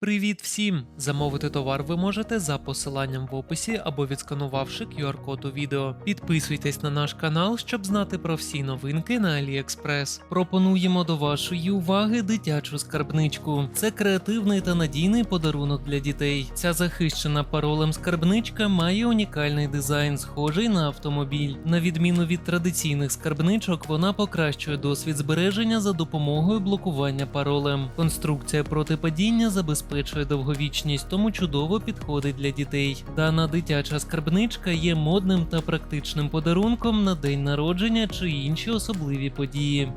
Привіт всім! Замовити товар ви можете за посиланням в описі або відсканувавши QR-код у відео. Підписуйтесь на наш канал, щоб знати про всі новинки на AliExpress. Пропонуємо до вашої уваги дитячу скарбничку. Це креативний та надійний подарунок для дітей. Ця захищена паролем скарбничка має унікальний дизайн, схожий на автомобіль. На відміну від традиційних скарбничок, вона покращує досвід збереження за допомогою блокування паролем. Конструкція проти падіння забезпечує довговічність, тому чудово підходить для дітей. Дана дитяча скарбничка є модним та практичним подарунком на день народження чи інші особливі події.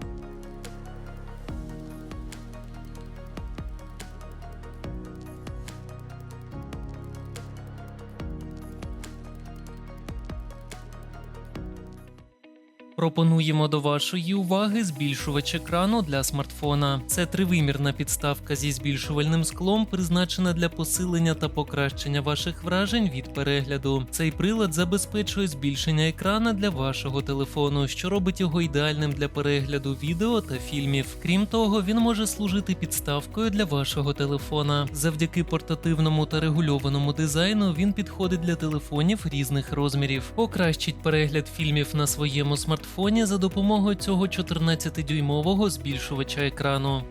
Пропонуємо до вашої уваги збільшувач екрану для смартфона. Це тривимірна підставка зі збільшувальним склом, призначена для посилення та покращення ваших вражень від перегляду. Цей прилад забезпечує збільшення екрана для вашого телефону, що робить його ідеальним для перегляду відео та фільмів. Крім того, він може служити підставкою для вашого телефона. Завдяки портативному та регульованому дизайну він підходить для телефонів різних розмірів. Покращить перегляд фільмів на своєму смартфоні за допомогою цього 14-дюймового збільшувача екрану.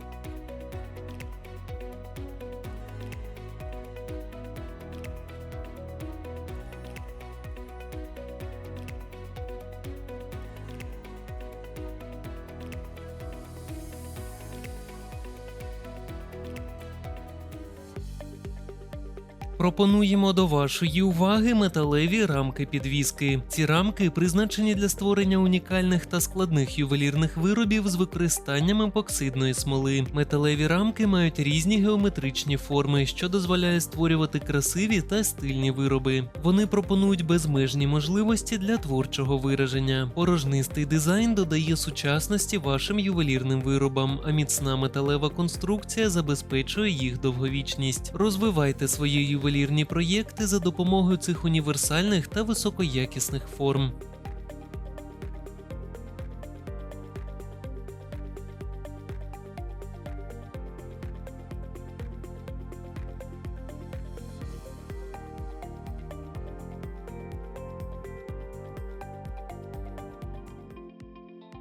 Пропонуємо до вашої уваги металеві рамки підвіски. Ці рамки призначені для створення унікальних та складних ювелірних виробів з використанням епоксидної смоли. Металеві рамки мають різні геометричні форми, що дозволяє створювати красиві та стильні вироби. Вони пропонують безмежні можливості для творчого вираження. Порожнистий дизайн додає сучасності вашим ювелірним виробам, а міцна металева конструкція забезпечує їх довговічність. Розвивайте свої ювелірні проєкти за допомогою цих універсальних та високоякісних форм.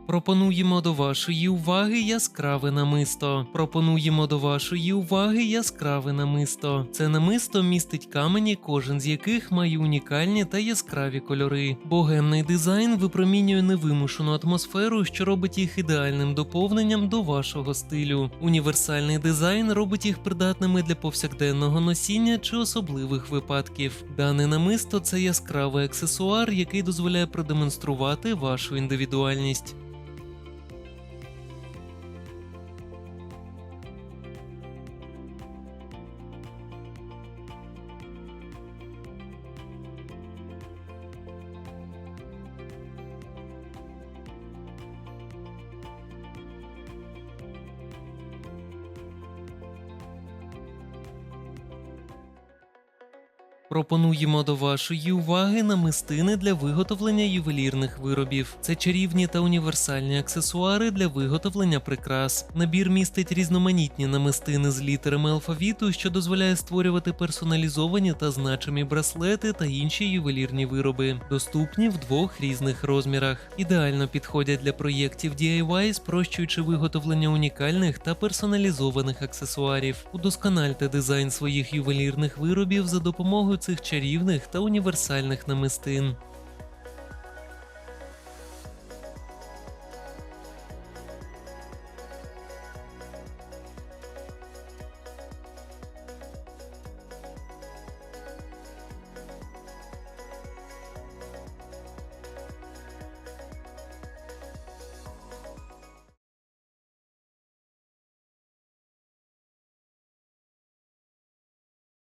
Пропонуємо до вашої уваги яскраве намисто. Пропонуємо до вашої уваги яскраве намисто. Це намисто містить камені, кожен з яких має унікальні та яскраві кольори. Богемний дизайн випромінює невимушену атмосферу, що робить їх ідеальним доповненням до вашого стилю. Універсальний дизайн робить їх придатними для повсякденного носіння чи особливих випадків. Дане намисто це яскравий аксесуар, який дозволяє продемонструвати вашу індивідуальність. Пропонуємо до вашої уваги намистини для виготовлення ювелірних виробів. Це чарівні та універсальні аксесуари для виготовлення прикрас. Набір містить різноманітні намистини з літерами алфавіту, що дозволяє створювати персоналізовані та значимі браслети та інші ювелірні вироби, доступні в двох різних розмірах. Ідеально підходять для проєктів DIY, спрощуючи виготовлення унікальних та персоналізованих аксесуарів. Удоскональте дизайн своїх ювелірних виробів за допомогою цих чарівних та універсальних намистин.